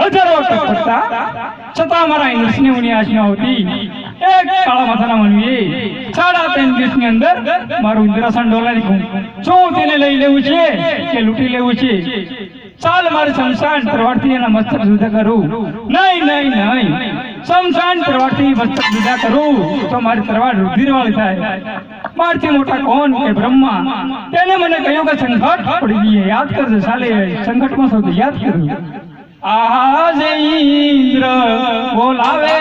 હજારો વખત છતાં મારા ઇન્દ્રસિંહની ઉની આજ્ઞા હતી. એક સાડા ત્રણ દિવસની અંદર મારું ઇન્દ્રાસન ડોલારી લઈ લેવું છે કે લૂંટી લેવું છે? ચાલ મારે શમશાન પ્રવાળથી એના મસ્તક જુદા કરું. નહીં નહીં નહીં. શમશાન પ્રવાળથી મસ્તક જુદા કરું તો મારી રુધિરવાળી થાય. મારથી મોટા કોણ કે બ્રહ્મા? તેને મને કહ્યું કે સંઘટ પડી ગઈ. યાદ કરજો, સાલે. સંકટમાં સૌથી યાદ કરું. આજ ઇન્દ્ર બોલાવે